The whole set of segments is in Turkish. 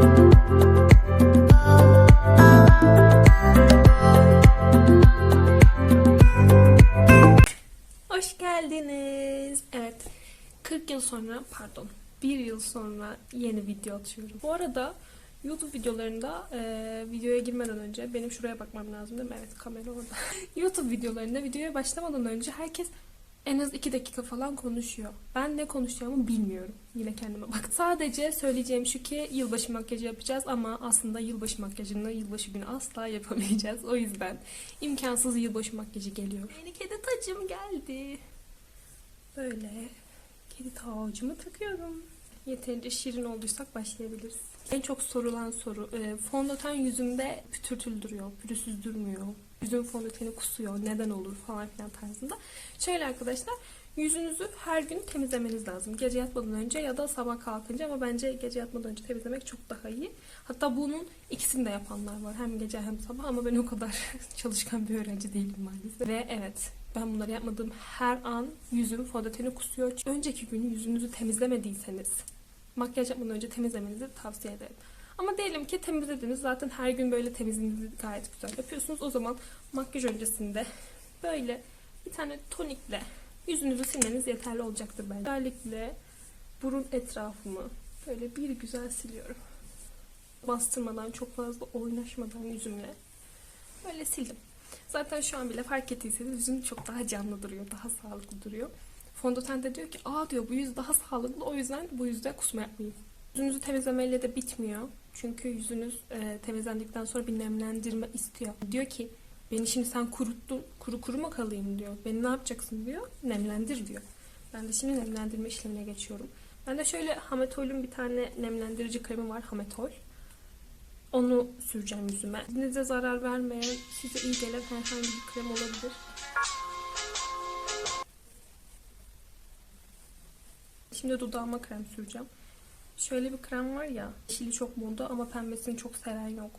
Hoş geldiniz. Evet. 40 yıl sonra pardon 1 yıl sonra yeni video atıyorum. Bu arada YouTube videolarında e, videoya girmeden önce benim şuraya bakmam lazım değil mi? Evet kamera orada. YouTube videolarında videoya başlamadan önce herkes en az 2 dakika falan konuşuyor. Ben ne konuşacağımı bilmiyorum. Yine kendime bak. Sadece söyleyeceğim şu ki yılbaşı makyajı yapacağız ama aslında yılbaşı makyajını yılbaşı günü asla yapamayacağız. O yüzden imkansız yılbaşı makyajı geliyor. Yeni kedi tacım geldi. Böyle kedi tacımı takıyorum. Yeterince şirin olduysak başlayabiliriz. En çok sorulan soru, e, fondöten yüzümde pütürtül duruyor, pürüzsüz durmuyor. Yüzüm fondöteni kusuyor, neden olur falan filan tarzında. Şöyle arkadaşlar, yüzünüzü her gün temizlemeniz lazım. Gece yatmadan önce ya da sabah kalkınca ama bence gece yatmadan önce temizlemek çok daha iyi. Hatta bunun ikisini de yapanlar var. Hem gece hem sabah ama ben o kadar çalışkan bir öğrenci değilim maalesef. Ve evet, ben bunları yapmadığım her an yüzüm fondöteni kusuyor. Önceki gün yüzünüzü temizlemediyseniz makyaj yapmadan önce temizlemenizi tavsiye ederim. Ama diyelim ki temizlediniz. Zaten her gün böyle temizliğinizi gayet güzel yapıyorsunuz. O zaman makyaj öncesinde böyle bir tane tonikle yüzünüzü silmeniz yeterli olacaktır bence. Özellikle burun etrafımı böyle bir güzel siliyorum. Bastırmadan, çok fazla oynaşmadan yüzümle böyle sildim. Zaten şu an bile fark ettiyseniz yüzüm çok daha canlı duruyor, daha sağlıklı duruyor. Fondöten de diyor ki aa diyor bu yüz daha sağlıklı o yüzden bu yüzde kusma yapmayayım. Yüzünüzü temizlemeyle de bitmiyor. Çünkü yüzünüz e, temizlendikten sonra bir nemlendirme istiyor. Diyor ki beni şimdi sen kuruttun kuru kuru mu kalayım diyor. Beni ne yapacaksın diyor. Nemlendir diyor. Ben de şimdi nemlendirme işlemine geçiyorum. Ben de şöyle Hametol'ün bir tane nemlendirici kremi var Hametol. Onu süreceğim yüzüme. Yüzünüze zarar vermeyen, size iyi gelen herhangi bir krem olabilir. Şimdi dudağıma krem süreceğim. Şöyle bir krem var ya, yeşili çok moda ama pembesini çok seven yok.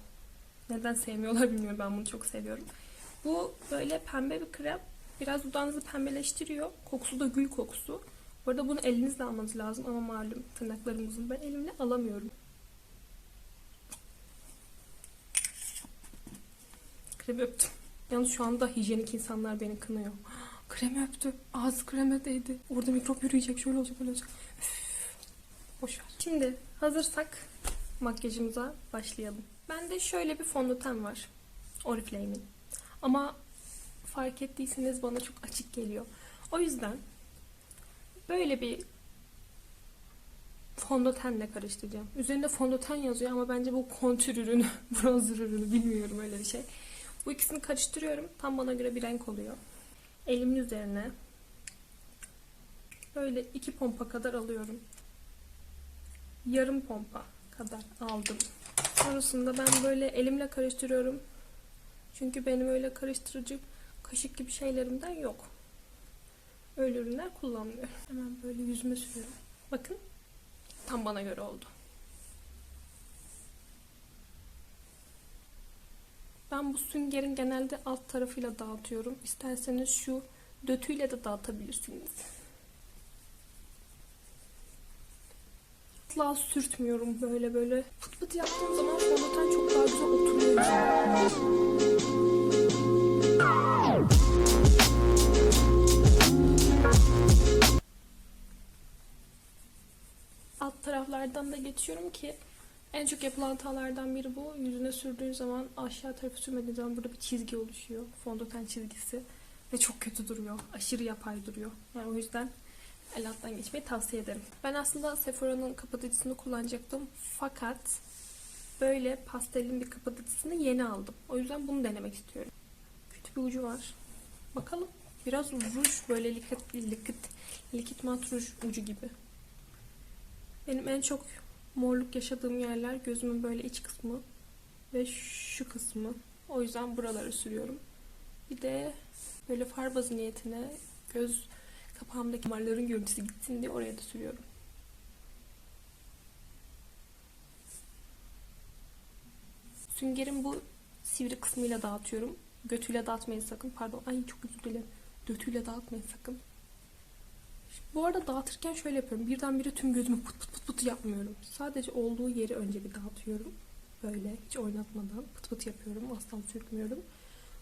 Neden sevmiyorlar bilmiyorum ben bunu çok seviyorum. Bu böyle pembe bir krem. Biraz dudağınızı pembeleştiriyor. Kokusu da gül kokusu. Bu arada bunu elinizle almanız lazım ama malum tırnaklarımızın ben elimle alamıyorum. Kremi öptüm. Yalnız şu anda hijyenik insanlar beni kınıyor. Kremi öptü. Ağzı kreme değdi. Orada mikrop yürüyecek. Şöyle olacak böyle olacak. Üf. Boş ver. Şimdi hazırsak makyajımıza başlayalım. Bende şöyle bir fondöten var. Oriflame'in. Ama fark ettiyseniz bana çok açık geliyor. O yüzden böyle bir fondötenle karıştıracağım. Üzerinde fondöten yazıyor ama bence bu kontür ürünü, bronzer ürünü bilmiyorum öyle bir şey. Bu ikisini karıştırıyorum. Tam bana göre bir renk oluyor. Elimin üzerine böyle iki pompa kadar alıyorum. Yarım pompa kadar aldım. Sonrasında ben böyle elimle karıştırıyorum. Çünkü benim öyle karıştırıcı kaşık gibi şeylerimden yok. Öyle ürünler kullanmıyorum. Hemen böyle yüzüme sürüyorum. Bakın tam bana göre oldu. Ben bu süngerin genelde alt tarafıyla dağıtıyorum. İsterseniz şu dötüyle de dağıtabilirsiniz. Asla sürtmüyorum böyle böyle. Pıt pıt yaptığım zaman fondöten çok daha güzel oturuyor. Alt taraflardan da geçiyorum ki en çok yapılan hatalardan biri bu. Yüzüne sürdüğün zaman aşağı tarafı sürmediğin zaman burada bir çizgi oluşuyor. Fondöten çizgisi. Ve çok kötü duruyor. Aşırı yapay duruyor. Yani o yüzden el geçmeyi tavsiye ederim. Ben aslında Sephora'nın kapatıcısını kullanacaktım. Fakat böyle pastelin bir kapatıcısını yeni aldım. O yüzden bunu denemek istiyorum. Kötü bir ucu var. Bakalım. Biraz ruj böyle likit, likit, likit mat ruj ucu gibi. Benim en çok morluk yaşadığım yerler gözümün böyle iç kısmı ve şu kısmı. O yüzden buraları sürüyorum. Bir de böyle far niyetine göz kapağımdaki damarların görüntüsü gitsin diye oraya da sürüyorum. Süngerin bu sivri kısmıyla dağıtıyorum. Götüyle dağıtmayın sakın. Pardon. Ay çok özür dilerim. Götüyle dağıtmayın sakın. Bu arada dağıtırken şöyle yapıyorum. Birdenbire tüm gözümü pıt pıt pıt pıt yapmıyorum. Sadece olduğu yeri önce bir dağıtıyorum. Böyle hiç oynatmadan pıt pıt yapıyorum. Asla sürtmüyorum.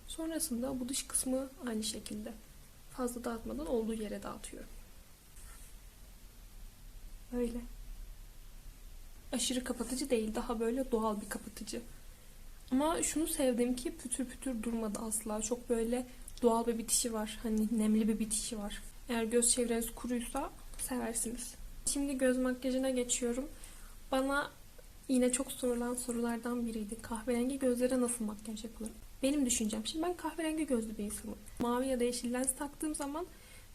Sonrasında bu dış kısmı aynı şekilde. Fazla dağıtmadan olduğu yere dağıtıyorum. Böyle. Aşırı kapatıcı değil. Daha böyle doğal bir kapatıcı. Ama şunu sevdim ki pütür pütür durmadı asla. Çok böyle doğal bir bitişi var. Hani nemli bir bitişi var. Eğer göz çevreniz kuruysa seversiniz. Şimdi göz makyajına geçiyorum. Bana yine çok sorulan sorulardan biriydi. Kahverengi gözlere nasıl makyaj yapılır? Benim düşüncem. Şimdi ben kahverengi gözlü bir insanım. Mavi ya da yeşil lens taktığım zaman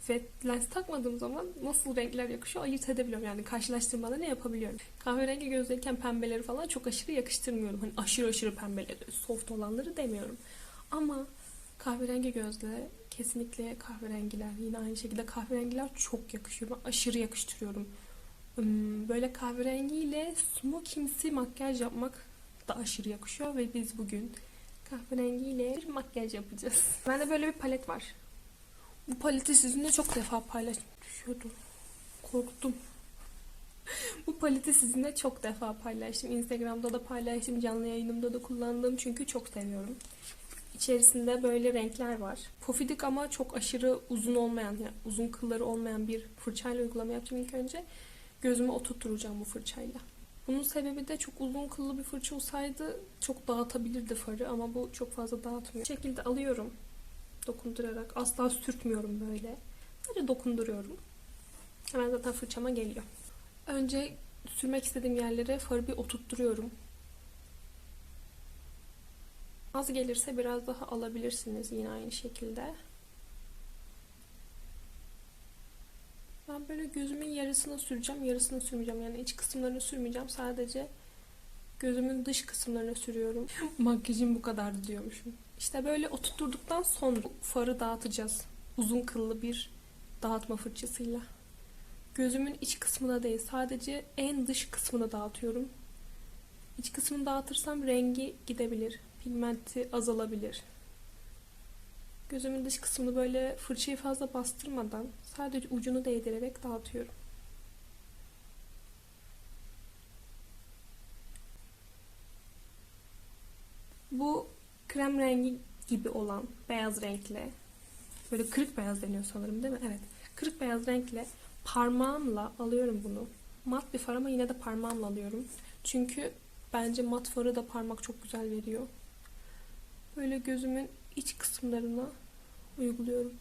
ve lens takmadığım zaman nasıl renkler yakışıyor ayırt edebiliyorum. Yani karşılaştırmada ne yapabiliyorum. Kahverengi gözlüyken pembeleri falan çok aşırı yakıştırmıyorum. Hani aşırı aşırı pembeleri, soft olanları demiyorum. Ama kahverengi gözle kesinlikle kahverengiler yine aynı şekilde kahverengiler çok yakışıyor. Ben aşırı yakıştırıyorum. Hmm, Böyle kahverengiyle smokimsi makyaj yapmak da aşırı yakışıyor ve biz bugün kahverengiyle bir makyaj yapacağız. Bende böyle bir palet var. Bu paleti sizinle çok defa paylaştım. Düşüyordu. Korktum. Bu paleti sizinle çok defa paylaştım. Instagram'da da paylaştım. Canlı yayınımda da kullandım. Çünkü çok seviyorum. İçerisinde böyle renkler var. Pofidik ama çok aşırı uzun olmayan, yani uzun kılları olmayan bir fırçayla uygulama yapacağım ilk önce. Gözüme oturtturacağım bu fırçayla. Bunun sebebi de çok uzun kıllı bir fırça olsaydı çok dağıtabilirdi farı ama bu çok fazla dağıtmıyor. Bu şekilde alıyorum dokundurarak. Asla sürtmüyorum böyle. Sadece dokunduruyorum. Hemen zaten fırçama geliyor. Önce sürmek istediğim yerlere farı bir oturtturuyorum. Az gelirse biraz daha alabilirsiniz yine aynı şekilde. Ben böyle gözümün yarısını süreceğim, yarısını sürmeyeceğim. Yani iç kısımlarını sürmeyeceğim. Sadece gözümün dış kısımlarını sürüyorum. Makyajım bu kadardı diyormuşum. İşte böyle oturtturduktan sonra farı dağıtacağız. Uzun kıllı bir dağıtma fırçasıyla. Gözümün iç kısmına değil, sadece en dış kısmına dağıtıyorum. İç kısmını dağıtırsam rengi gidebilir. Pigmenti azalabilir. Gözümün dış kısmını böyle fırçayı fazla bastırmadan sadece ucunu değdirerek dağıtıyorum. Bu krem rengi gibi olan beyaz renkle böyle kırık beyaz deniyor sanırım değil mi? Evet. Kırık beyaz renkle parmağımla alıyorum bunu. Mat bir far ama yine de parmağımla alıyorum. Çünkü bence mat farı da parmak çok güzel veriyor. Böyle gözümün iç kısımlarına uyguluyorum.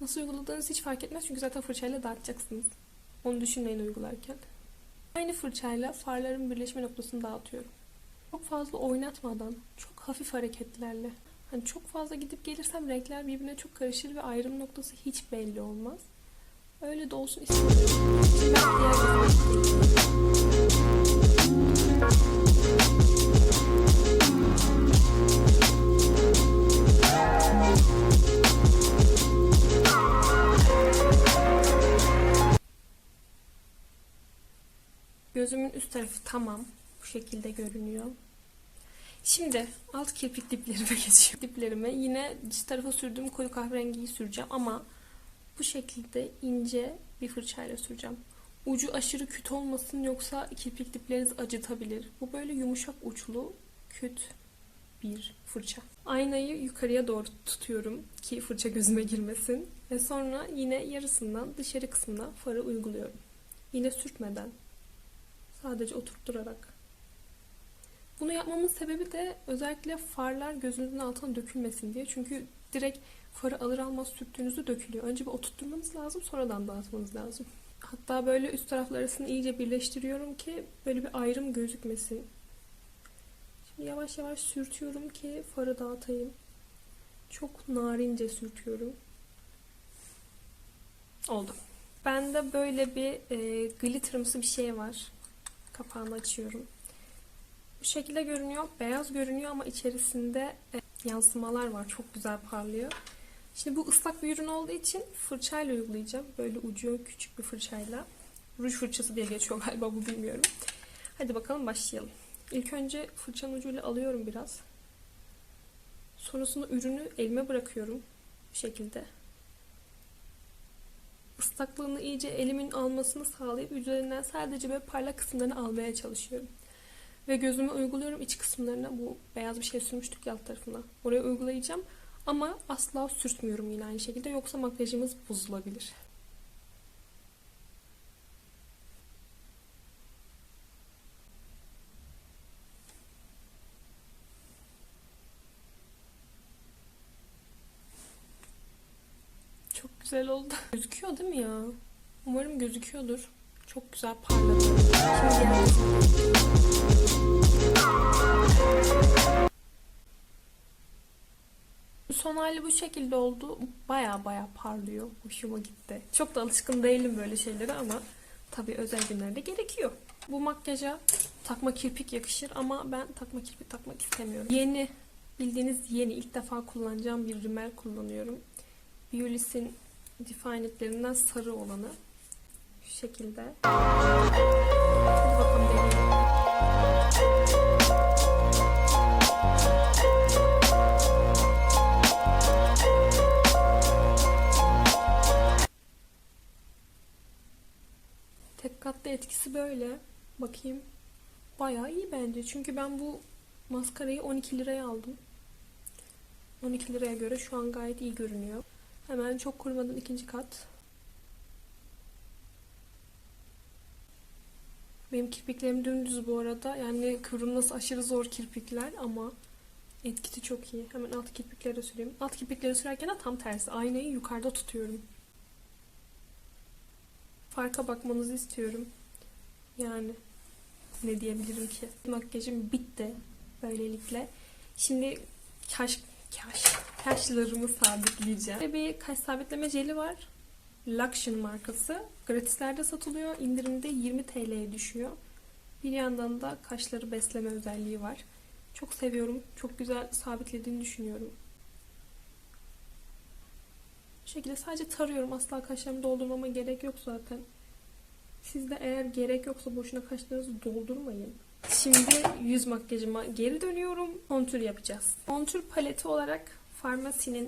Nasıl uyguladığınız hiç fark etmez çünkü zaten fırçayla dağıtacaksınız. Onu düşünmeyin uygularken. Aynı fırçayla farların birleşme noktasını dağıtıyorum. Çok fazla oynatmadan, çok hafif hareketlerle. Hani çok fazla gidip gelirsem renkler birbirine çok karışır ve ayrım noktası hiç belli olmaz. Öyle de olsun istiyorum. Gözümün üst tarafı tamam. Bu şekilde görünüyor. Şimdi alt kirpik diplerime geçiyorum. Diplerime yine dış tarafa sürdüğüm koyu kahverengiyi süreceğim ama bu şekilde ince bir fırçayla süreceğim. Ucu aşırı küt olmasın yoksa kirpik diplerinizi acıtabilir. Bu böyle yumuşak uçlu küt bir fırça. Aynayı yukarıya doğru tutuyorum ki fırça gözüme girmesin. Ve sonra yine yarısından dışarı kısmına farı uyguluyorum. Yine sürtmeden. Sadece oturtturarak. Bunu yapmamın sebebi de özellikle farlar gözünüzün altına dökülmesin diye. Çünkü direkt farı alır almaz sürttüğünüzde dökülüyor. Önce bir oturtturmanız lazım sonradan dağıtmanız lazım. Hatta böyle üst taraflar arasını iyice birleştiriyorum ki böyle bir ayrım gözükmesin. Şimdi yavaş yavaş sürtüyorum ki farı dağıtayım. Çok narince sürtüyorum. Oldu. Bende böyle bir e, glitterımsı bir şey var. Kapağını açıyorum. Bu şekilde görünüyor. Beyaz görünüyor ama içerisinde e, yansımalar var. Çok güzel parlıyor. Şimdi bu ıslak bir ürün olduğu için fırçayla uygulayacağım. Böyle ucu küçük bir fırçayla. Ruj fırçası diye geçiyor galiba bu bilmiyorum. Hadi bakalım başlayalım. İlk önce fırçanın ucuyla alıyorum biraz. Sonrasında ürünü elime bırakıyorum. Bu şekilde. Islaklığını iyice elimin almasını sağlayıp üzerinden sadece böyle parlak kısımlarını almaya çalışıyorum. Ve gözüme uyguluyorum iç kısımlarına. Bu beyaz bir şey sürmüştük alt tarafına. Oraya uygulayacağım. Ama asla sürtmüyorum yine aynı şekilde. Yoksa makyajımız bozulabilir. Çok güzel oldu. Gözüküyor değil mi ya? Umarım gözüküyordur. Çok güzel parladı. Şimdi Son hali bu şekilde oldu. Baya baya parlıyor. Hoşuma gitti. Çok da alışkın değilim böyle şeylere ama tabii özel günlerde gerekiyor. Bu makyaja takma kirpik yakışır ama ben takma kirpik takmak istemiyorum. Yeni, bildiğiniz yeni ilk defa kullanacağım bir rimel kullanıyorum. Biolis'in Defined'lerinden sarı olanı. Şu şekilde. Hadi bakalım deneyelim. Tek katlı etkisi böyle. Bakayım. Bayağı iyi bence. Çünkü ben bu maskarayı 12 liraya aldım. 12 liraya göre şu an gayet iyi görünüyor. Hemen çok kurumadan ikinci kat. Benim kirpiklerim dümdüz bu arada. Yani kıvrılması aşırı zor kirpikler ama etkisi çok iyi. Hemen alt kirpiklere süreyim. Alt kirpikleri sürerken de tam tersi. Aynayı yukarıda tutuyorum. Farka bakmanızı istiyorum. Yani ne diyebilirim ki? Makyajım bitti böylelikle. Şimdi kaş kaş kaşlarımı sabitleyeceğim. Ve bir kaş sabitleme jeli var. Luxion markası. Gratislerde satılıyor. İndirimde 20 TL'ye düşüyor. Bir yandan da kaşları besleme özelliği var. Çok seviyorum. Çok güzel sabitlediğini düşünüyorum. Bu şekilde sadece tarıyorum. Asla kaşlarımı doldurmama gerek yok zaten. Siz de eğer gerek yoksa boşuna kaşlarınızı doldurmayın. Şimdi yüz makyajıma geri dönüyorum. Kontür yapacağız. Kontür paleti olarak Farmasi'nin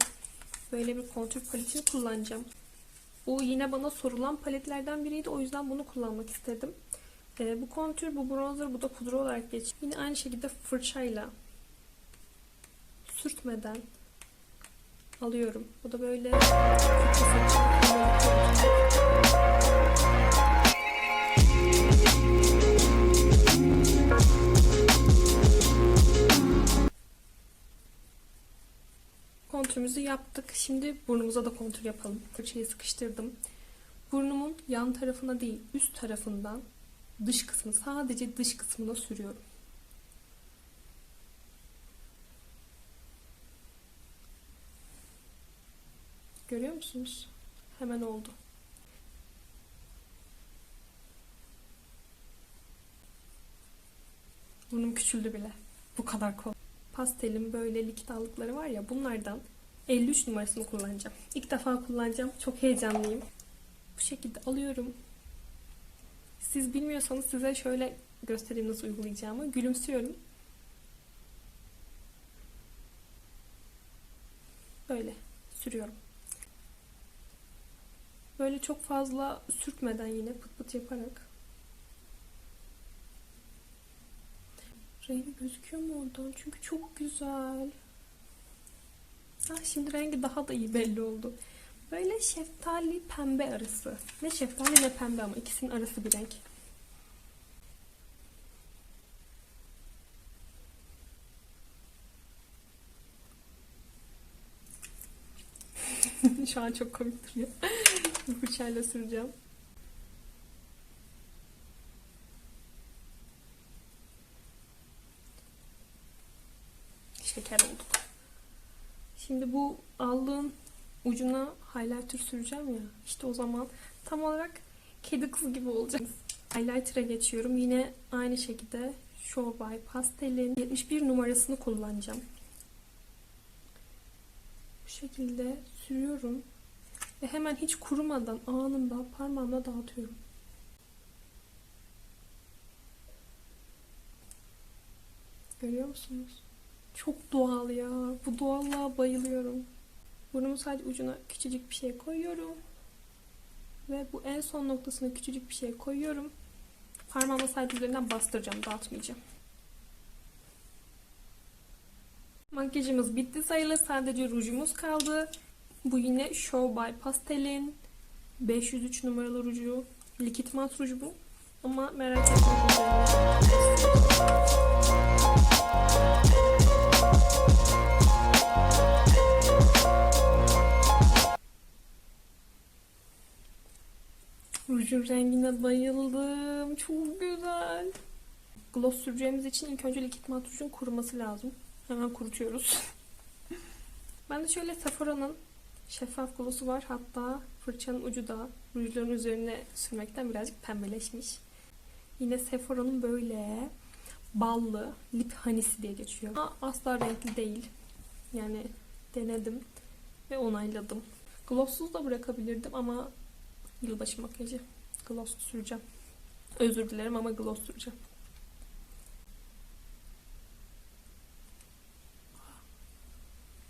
böyle bir kontür paletini kullanacağım. Bu yine bana sorulan paletlerden biriydi. O yüzden bunu kullanmak istedim. Ee, bu kontür, bu bronzer, bu da pudra olarak geçiyor. Yine aynı şekilde fırçayla sürtmeden alıyorum. Bu da böyle Kontürümüzü yaptık. Şimdi burnumuza da kontür yapalım. Fırçayı sıkıştırdım. Burnumun yan tarafına değil, üst tarafından dış kısmı, sadece dış kısmına sürüyorum. Görüyor musunuz? Hemen oldu. Burnum küçüldü bile. Bu kadar kolay. Pastelin böyle likit allıkları var ya bunlardan 53 numarasını kullanacağım. İlk defa kullanacağım. Çok heyecanlıyım. Bu şekilde alıyorum. Siz bilmiyorsanız size şöyle göstereyim nasıl uygulayacağımı. Gülümsüyorum. Böyle sürüyorum. Böyle çok fazla sürtmeden yine pıt pıt yaparak. Rengi gözüküyor mu oradan? Çünkü çok güzel. Ha, şimdi rengi daha da iyi belli oldu. Böyle şeftali pembe arası. Ne şeftali ne pembe ama ikisinin arası bir renk. Şu an çok komik duruyor. Bu fırçayla süreceğim. Şimdi bu allığın ucuna highlighter süreceğim ya. İşte o zaman tam olarak kedi kız gibi olacak. Highlighter'a geçiyorum. Yine aynı şekilde Show by Pastel'in 71 numarasını kullanacağım. Bu şekilde sürüyorum. Ve hemen hiç kurumadan anında parmağımla dağıtıyorum. Görüyor musunuz? Çok doğal ya. Bu doğallığa bayılıyorum. Burnumun sadece ucuna küçücük bir şey koyuyorum. Ve bu en son noktasına küçücük bir şey koyuyorum. Parmağımla sadece üzerinden bastıracağım, dağıtmayacağım. Makyajımız bitti sayılır. Sadece rujumuz kaldı. Bu yine Show by Pastel'in 503 numaralı ruju. Likit mat ruju bu. Ama merak etmeyin. Rujun rengine bayıldım. Çok güzel. Gloss süreceğimiz için ilk önce likit mat rujun kuruması lazım. Hemen kurutuyoruz. ben de şöyle Sephora'nın şeffaf gloss'u var. Hatta fırçanın ucu da rujların üzerine sürmekten birazcık pembeleşmiş. Yine Sephora'nın böyle ballı lip honey'si diye geçiyor. Ama asla renkli değil. Yani denedim ve onayladım. Gloss'suz da bırakabilirdim ama yılbaşı makyajı. Gloss süreceğim. Özür dilerim ama gloss süreceğim.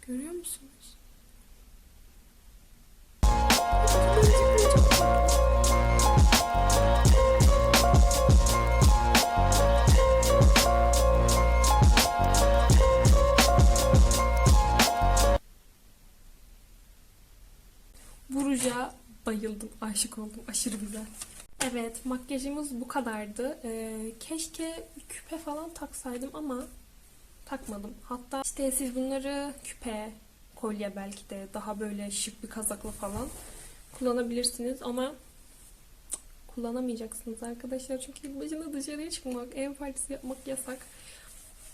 Görüyor musunuz? Bayıldım, aşık oldum. Aşırı güzel. Evet, makyajımız bu kadardı. Ee, keşke küpe falan taksaydım ama takmadım. Hatta işte siz bunları küpe, kolye belki de daha böyle şık bir kazakla falan kullanabilirsiniz ama kullanamayacaksınız arkadaşlar. Çünkü yılbaşında dışarıya çıkmak, ev partisi yapmak yasak.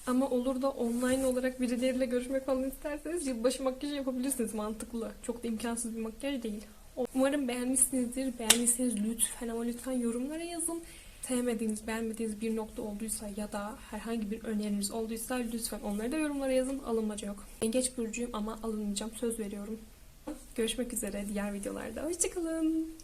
Ama olur da online olarak birileriyle görüşmek falan isterseniz yılbaşı makyajı yapabilirsiniz mantıklı. Çok da imkansız bir makyaj değil. Umarım beğenmişsinizdir. Beğendiyseniz lütfen ama lütfen yorumlara yazın. Sevmediğiniz, beğenmediğiniz bir nokta olduysa ya da herhangi bir öneriniz olduysa lütfen onları da yorumlara yazın. Alınmaca yok. Yengeç burcuyum ama alınmayacağım. Söz veriyorum. Görüşmek üzere diğer videolarda. Hoşçakalın.